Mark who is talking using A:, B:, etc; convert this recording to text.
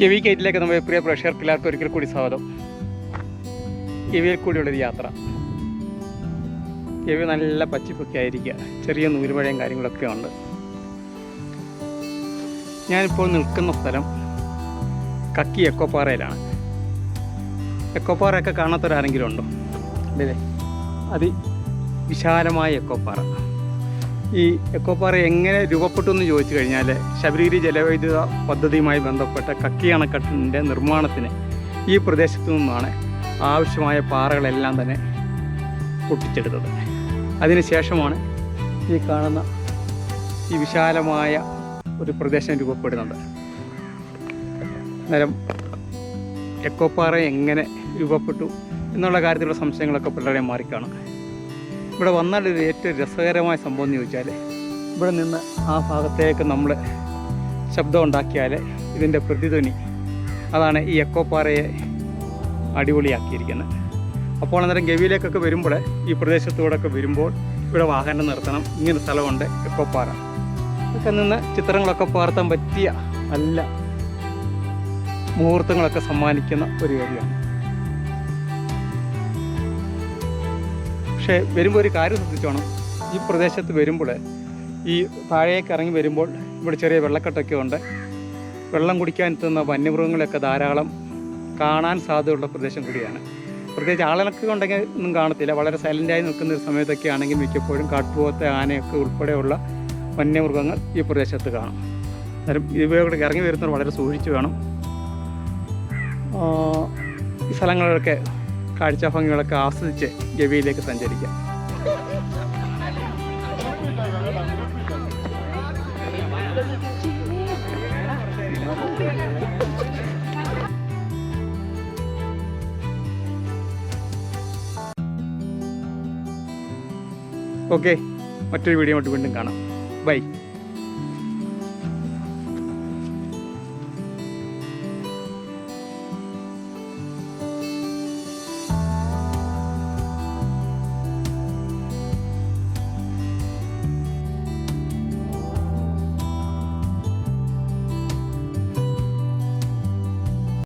A: ഗവി ഗേറ്റിലേക്ക് നമ്മുടെ പ്രിയ പ്രേക്ഷകർക്ക് എല്ലാവർക്കും ഒരിക്കൽ കൂടി സ്വാഗതം. ഗവിയിൽ കൂടിയുള്ളൊരു യാത്ര. കെവി നല്ല പച്ചപ്പൊക്കെ ആയിരിക്കുക. ചെറിയ നൂലുമഴയും കാര്യങ്ങളൊക്കെ ഉണ്ട്. ഞാനിപ്പോൾ നിൽക്കുന്ന സ്ഥലം കക്കി എക്കോപ്പാറയിലാണ്. എക്കോപ്പാറയൊക്കെ കാണാത്തൊരാരെങ്കിലും ഉണ്ടോ? അല്ലേ? അതി വിശാലമായ എക്കോപ്പാറ. ഈ എക്കോപ്പാറ എങ്ങനെ രൂപപ്പെട്ടു എന്ന് ചോദിച്ചു കഴിഞ്ഞാൽ ശബരിഗിരി ജലവൈദ്യുത പദ്ധതിയുമായി ബന്ധപ്പെട്ട കക്കി അണക്കെട്ടിന്റെ നിർമ്മാണത്തിന് ഈ പ്രദേശത്തു നിന്നാണ് ആവശ്യമായ പാറകളെല്ലാം തന്നെ പൊട്ടിച്ചെടുത്തത്. അതിനുശേഷമാണ് ഈ കാണുന്ന ഈ വിശാലമായ ഒരു പ്രദേശം രൂപപ്പെടുന്നത്. അന്നേരം എക്കോപ്പാറ എങ്ങനെ രൂപപ്പെട്ടു എന്നുള്ള കാര്യത്തിലുള്ള സംശയങ്ങളൊക്കെ പിള്ളേരെ മാറിക്കാണും. ഇവിടെ വന്നാൽ ഇത് ഏറ്റവും രസകരമായ സംഭവം എന്ന് ചോദിച്ചാൽ ഇവിടെ നിന്ന് ആ ഭാഗത്തേക്ക് നമ്മൾ ശബ്ദം ഉണ്ടാക്കിയാൽ ഇതിന്റെ പ്രതിധ്വനി. അതാണ് ഈ എക്കോപ്പാറയെ അടിപൊളിയാക്കിയിരിക്കുന്നത്. അപ്പോൾ അന്നേരം ഗവിയിലേക്കൊക്കെ വരുമ്പോൾ ഈ പ്രദേശത്തൂടെയൊക്കെ വരുമ്പോൾ ഇവിടെ വാഹനം നിർത്തണം. ഇങ്ങനെ സ്ഥലമുണ്ട് എക്കോപ്പാറ ഇതൊക്കെ നിന്ന് ചിത്രങ്ങളൊക്കെ പകർത്താൻ പറ്റിയ നല്ല മുഹൂർത്തങ്ങളൊക്കെ സമ്മാനിക്കുന്ന ഒരു ഏരിയയാണ്. പക്ഷേ വരുമ്പോൾ ഒരു കാര്യം ശ്രദ്ധിച്ചോണം. ഈ പ്രദേശത്ത് വരുമ്പോൾ ഈ താഴേക്ക് ഇറങ്ങി വരുമ്പോൾ ഇവിടെ ചെറിയ വെള്ളക്കെട്ടൊക്കെ ഉണ്ട്. വെള്ളം കുടിക്കാൻ എത്തുന്ന വന്യമൃഗങ്ങളെയൊക്കെ ധാരാളം കാണാൻ സാധ്യതയുള്ള പ്രദേശം കൂടിയാണ്. പ്രത്യേകിച്ച് ആളുകളൊക്കെ ഉണ്ടെങ്കിൽ ഒന്നും കാണത്തില്ല. വളരെ സൈലന്റായി നിൽക്കുന്ന ഒരു സമയത്തൊക്കെ ആണെങ്കിൽ മിക്കപ്പോഴും കാട്ടുപോകത്തെ ആനയൊക്കെ ഉൾപ്പെടെയുള്ള വന്യമൃഗങ്ങൾ ഈ പ്രദേശത്ത് കാണും. അന്നേരം ഇവയോട് ഇറങ്ങി വരുന്നവർ വളരെ സൂക്ഷിച്ച് വേണം. ഈ സ്ഥലങ്ങളിലൊക്കെ കാഴ്ച ഭംഗികളൊക്കെ ആസ്വദിച്ച് ഗവിയിലേക്ക് സഞ്ചരിക്കാം. ഓക്കെ മറ്റൊരു വീഡിയോ ആയിട്ട് വീണ്ടും കാണാം. ബൈ.